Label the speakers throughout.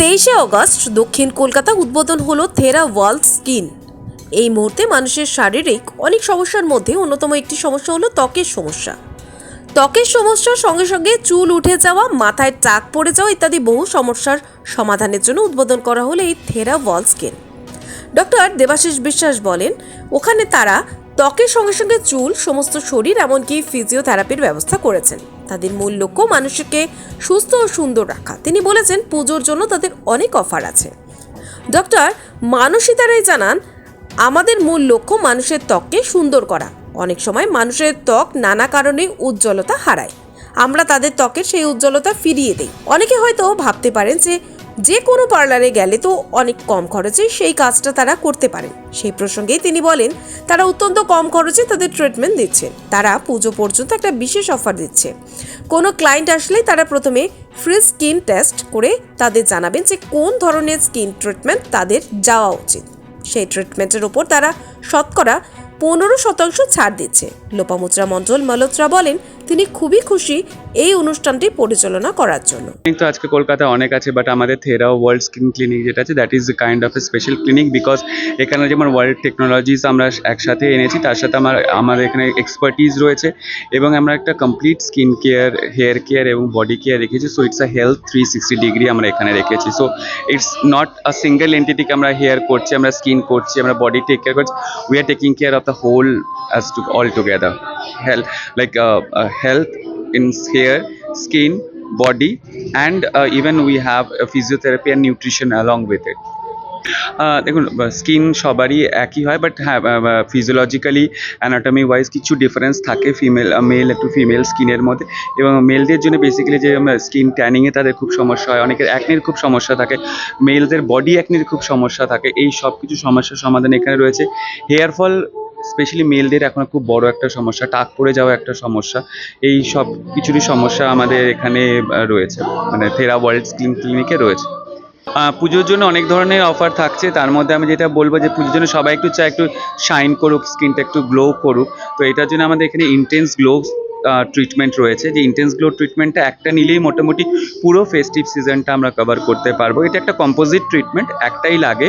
Speaker 1: তেইশে অগস্ট দক্ষিণ কলকাতা উদ্বোধন হলো থেরা ওয়ার্ল্ড স্কিন। এই মুহূর্তে মানুষের শারীরিক অনেক সমস্যার মধ্যে অন্যতম একটি সমস্যা হলো ত্বকের সমস্যা। ত্বকের সমস্যার সঙ্গে সঙ্গে চুল উঠে যাওয়া, মাথায় টাক পড়ে যাওয়া ইত্যাদি বহু সমস্যার সমাধানের জন্য উদ্বোধন করা হলো এই Thera wall skin. Doctor Debashis Biswas বলেন, ওখানে তারা ত্বকের সঙ্গে সঙ্গে চুল, সমস্ত শরীর, এমনকি ফিজিওথেরাপির ব্যবস্থা করেছেন। তাদের মূল লক্ষ্য মানুষকে সুস্থ ও সুন্দর রাখা। তিনি বলেছেন, পুজোর জন্য তাদের অনেক অফার আছে। ডক্টর মানসী তারাই জানান, আমাদের মূল লক্ষ্য মানুষের ত্বককে সুন্দর করা। অনেক সময় মানুষের ত্বক নানা কারণে উজ্জ্বলতা হারায়। আমরা তাদের ত্বকের সেই উজ্জ্বলতা ফিরিয়ে দিই। অনেকে হয়তো ভাবতে পারেন যে যে কোনো পার্লারে গেলে তো অনেক কম খরচে সেই কাজটা তারা করতে পারেন। সেই প্রসঙ্গেই তিনি বলেন, তারা অত্যন্ত কম খরচে তাদের ট্রিটমেন্ট দিচ্ছে। তারা পুজো পর্যন্ত একটা বিশেষ অফার দিচ্ছে। কোনো ক্লায়েন্ট আসলে তারা প্রথমে ফ্রি স্কিন টেস্ট করে তাদের জানাবেন যে কোন ধরনের স্কিন ট্রিটমেন্ট তাদের যাওয়া উচিত। সেই ট্রিটমেন্টের ওপর তারা শতকরা পনেরো শতাংশ ছাড় দিচ্ছে। লোপামুদ্রা মণ্ডল মালোত্রা বলেন, তিনি খুবই খুশি এই অনুষ্ঠানটি পরিচালনা করার জন্য।
Speaker 2: তো আজকে কলকাতায় অনেক আছে বাট আমাদের থেরা ওয়ার্ল্ড স্কিন ক্লিনিক যেটা আছে that is kind of a special clinic because এখানে যেমন ওয়ার্ল্ড টেকনোলজিস আমরা একসাথে এনেছি, তার সাথে আমার আমাদের এখানে এক্সপার্টিজ রয়েছে এবং আমরা একটা complete skin care hair care এবং বডি কেয়ার রেখেছি so it's a health three sixty degree আমরা এখানে রেখেছি। So it's not a single এন্টিটিকে আমরা হেয়ার করছি, আমরা স্কিন করছি, আমরা বডি টেক কেয়ার করছি we are taking care of the whole as to all together health like health in hair, skin, body, and uh, even we have uh, physiotherapy and nutrition along with it. Ah, দেখুন skin সবারই একই হয় but হ্যাঁ physiologically anatomy wise কিছু difference থাকে female male একটু female স্কিনের মধ্যে। এবং মেলদের জন্য বেসিক্যালি যে স্কিন ট্যানিংয়ে তাদের খুব সমস্যা হয়। অনেকের অ্যাকনির খুব সমস্যা থাকে। মেলদের বডি অ্যাকনির খুব সমস্যা থাকে। এই সব কিছু সমস্যার সমাধান এখানে রয়েছে। হেয়ার ফল স্পেশালি মেলদের এখন খুব বড় একটা সমস্যা, টাক পড়ে যাওয়া একটা সমস্যা। এই সব কিছুরই সমস্যা আমাদের এখানে রয়েছে। মানে থেরা ওয়ার্ল্ড স্কিন ক্লিনিকে রয়েছে। পুজোর জন্য অনেক ধরনের অফার থাকছে। তার মধ্যে আমি যেটা বলব যে, পুজোর জন্য সবাই একটু চায় একটু শাইন করুক স্কিনটা একটু গ্লো করুক। তো এটার জন্য আমাদের এখানে ইন্টেন্স গ্লো ট্রিটমেন্ট রয়েছে। যে ইন্টেন্স গ্লো ট্রিটমেন্টটা একটা নিলেই মোটামুটি পুরো ফেস্টিভ সিজনটা আমরা কভার করতে পারব। এটা একটা কম্পোজিট ট্রিটমেন্ট একটাই লাগে।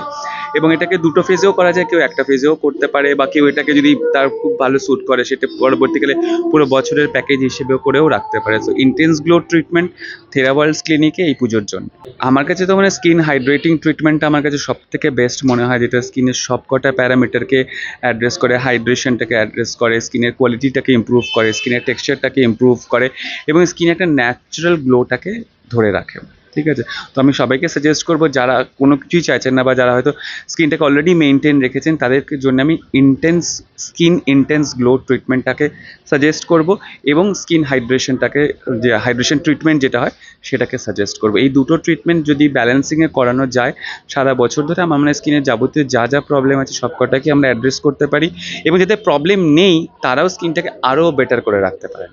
Speaker 2: এবং এটাকে দুটো ফেজেও করা যায়, কেউ একটা ফেজেও করতে পারে বা কেউ এটাকে যদি তার খুব ভালো স্যুট করে, সেটা পরবর্তীকালে পুরো বছরের প্যাকেজ হিসেবেও করেও রাখতে পারে। সো ইন্টেন্স গ্লো ট্রিটমেন্ট থেরাওয়ার্লস ক্লিনিকে এই পুজোর জন্য। আমার কাছে তো মানে স্কিন হাইড্রেটিং ট্রিটমেন্টটা আমার কাছে সব থেকে বেস্ট মনে হয়, যেটা স্কিনের সব কটা প্যারামিটারকে অ্যাড্রেস করে হাইড্রেশনটাকে অ্যাড্রেস করে স্কিনের কোয়ালিটিটাকে ইম্প্রুভ করে স্কিনের টেক্সচারটাকে ইমপ্রুভ করে এবং স্কিনে একটা ন্যাচারাল গ্লোটাকে ধরে রাখে। ঠিক আছে? তো আমি সবাইকে সাজেস্ট করব যারা কোনো কিছুই চাইছেন না বা যারা হয়তো স্কিনটাকে অলরেডি মেনটেন রেখেছেন তাদেরকে জন্য আমি ইন্টেন্স স্কিন ইন্টেন্স গ্লো ট্রিটমেন্টটাকে সাজেস্ট করব এবং স্কিন হাইড্রেশনটাকে যে হাইড্রেশন ট্রিটমেন্ট যেটা হয় সেটাকে সাজেস্ট করব। এই দুটো ট্রিটমেন্ট যদি ব্যালেন্সিংয়ে করানো যায় সারা বছর ধরে আমার মানে স্কিনের যাবতীয় যা যা প্রবলেম আছে সব কটাকে আমরা অ্যাড্রেস করতে পারি এবং যাদের প্রবলেম নেই তারাও স্কিনটাকে আরও বেটার করে রাখতে পারে।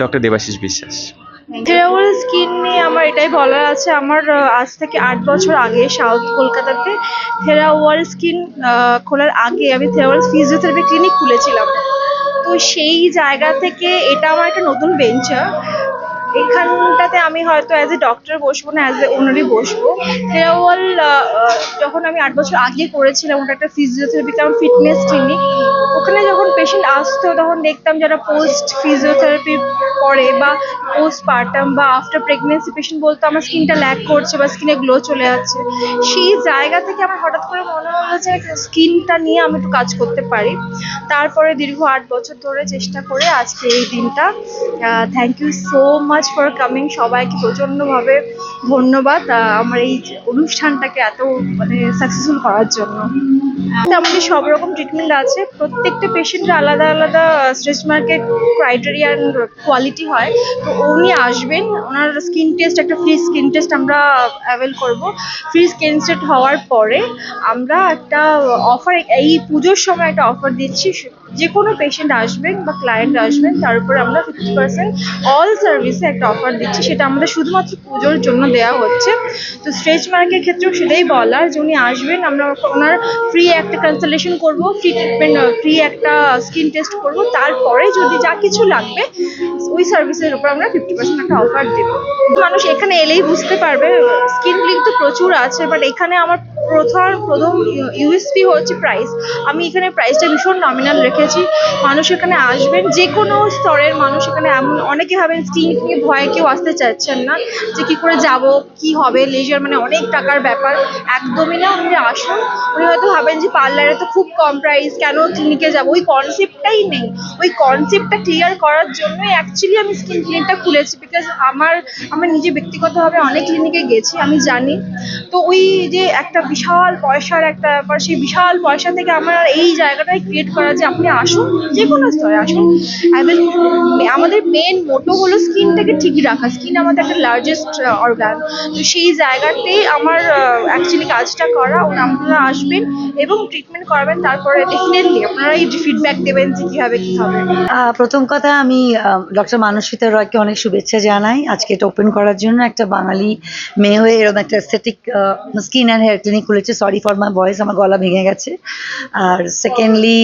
Speaker 2: ডক্টর দেবাশিস বিশ্বাস।
Speaker 3: থেরাওয়াল স্কিন নিয়ে আমার এটাই বলার আছে, আমার আজ থেকে আট বছর আগে সাউথ কলকাতাতে থেরাওয়াল স্কিন খোলার আগে আমি থেরাওয়াল ফিজিওথেরাপি ক্লিনিক খুলেছিলাম। তো সেই জায়গা থেকে এটা আমার একটা নতুন ভেঞ্চার এখানটাতে আমি হয়তো অ্যাজ এ ডক্টর বসবো না অ্যাজ এ ওনারই বসবো। থেরাওয়াল যখন আমি আট বছর আগে করেছিলাম, ওটা একটা ফিজিওথেরাপি কারণ ফিটনেস ক্লিনিক ওখানে যখন পেশেন্ট আসতো, তখন দেখতাম যারা পোস্ট ফিজিওথেরাপি পরে বা পোস্ট পার্টাম বা আফটার প্রেগনেন্সি পেশেন্ট বলতো, আমার স্কিনটা ল্যাক করছে বা স্কিনে গ্লো চলে যাচ্ছে। সেই জায়গা থেকে আমার হঠাৎ করে মনে হলো যে স্কিনটা নিয়ে আমি একটু কাজ করতে পারি। তারপরে দীর্ঘ আট বছর ধরে চেষ্টা করে আজকে এই দিনটা। Thank you so much for coming সবাইকে প্রচণ্ডভাবে ধন্যবাদ আমার এই অনুষ্ঠানটাকে এত মানে সাকসেসফুল করার জন্য। আমাদের সব রকম ট্রিটমেন্ট আছে, প্রত্যেকটা পেশেন্টের আলাদা আলাদা স্ট্রেস মার্কেট ক্রাইটেরিয়া কোয়ালিটি হয়। তো উনি আসবেন, ওনার স্কিন টেস্ট একটা ফ্রি স্কিন টেস্ট আমরা অ্যাভেল করব। ফ্রি স্কিন টেস্ট হওয়ার পরে আমরা একটা অফার এই পুজোর সময় একটা অফার দিচ্ছি যে কোনো পেশেন্ট আসবেন বা ক্লায়েন্ট আসবেন, তার উপরে আমরা ফিফটি পার্সেন্ট অল সার্ভিসে একটা অফার দিচ্ছি। সেটা আমাদের শুধুমাত্র পুজোর জন্য দেওয়া হচ্ছে। তো স্ট্রেচ মার্কের ক্ষেত্রেও সেটাই বলার, যে উনি আসবেন, আমরা ওনার ফ্রি একটা কনসালটেশন করব ফ্রি ট্রিটমেন্ট ফ্রি একটা স্কিন টেস্ট করব। তারপরে যদি যা কিছু লাগবে, ওই সার্ভিসের উপর আমরা ফিফটি পার্সেন্ট একটা অফার দেবো। মানুষ এখানে এলেই বুঝতে পারবে স্কিন ক্লিনিক তো প্রচুর আছে বাট এখানে আমার প্রথম প্রথম ইউএসপি হচ্ছে প্রাইস আমি এখানে প্রাইসটা ভীষণ নমিনাল রেখেছি। মানুষ এখানে আসবেন যে কোনো স্তরের মানুষ এখানে এমন, অনেকে ভাবেন স্কিন নিয়ে ভয়ে কেউ আসতে চাচ্ছেন না, যে কি করে যাব, কি হবে লেজার মানে অনেক টাকার ব্যাপার। একদমই না, উনি আসুন। উনি হয়তো ভাবেন যে পার্লারে তো খুব কম প্রাইস কেন ক্লিনিকে যাব? ওই কনসেপ্টটাই নেই। ওই কনসেপ্টটা ক্লিয়ার করার জন্যই অ্যাকচুয়ালি আমি স্কিন ক্লিনিকটা খুলেছি বিকজ আমার আমার নিজে ব্যক্তিগতভাবে অনেক ক্লিনিকে গেছি, আমি জানি। তো ওই যে একটা বিশাল পয়সার একটা ব্যাপার, সেই বিশাল পয়সা থেকে আমার এই জায়গাটাই ক্রিয়েট করা যে আপনি আসুন, যে কোনো স্তরে আসুন। আমাদের মেন মোটো হলো স্কিনটাকে ঠিক রাখা। স্কিন আমাদের একটা লার্জেস্ট অর্গান তো সেই জায়গাতেই আমার অ্যাকচুয়ালি কাজটা করা আপনারা আসবেন এবং ট্রিটমেন্ট করাবেন, তারপরে ডেফিনেটলি আপনারা এই ফিডব্যাক দেবেন যে কীভাবে কী হবে।
Speaker 4: প্রথম কথা আমি ডক্টর মানসিতা রয়কে অনেক শুভেচ্ছা জানাই। আজকে এটা ওপেন করার জন্য একটা বাঙালি মেয়ে হয়ে এরকম একটা aesthetic skin and hair clinic খুলেছে সরি ফর মাই ভয়েস আমার গলা ভেঙে গেছে। আর সেকেন্ডলি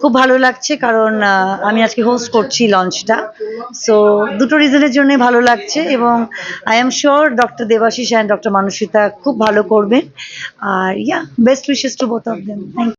Speaker 4: খুব ভালো লাগছে কারণ আমি আজকে হোস্ট করছি লঞ্চটা সো দুটো রিজনের জন্য ভালো লাগছে এবং I am sure doctor Debashis and doctor Mansita খুব ভালো করবেন। আর yeah best wishes to both of them thank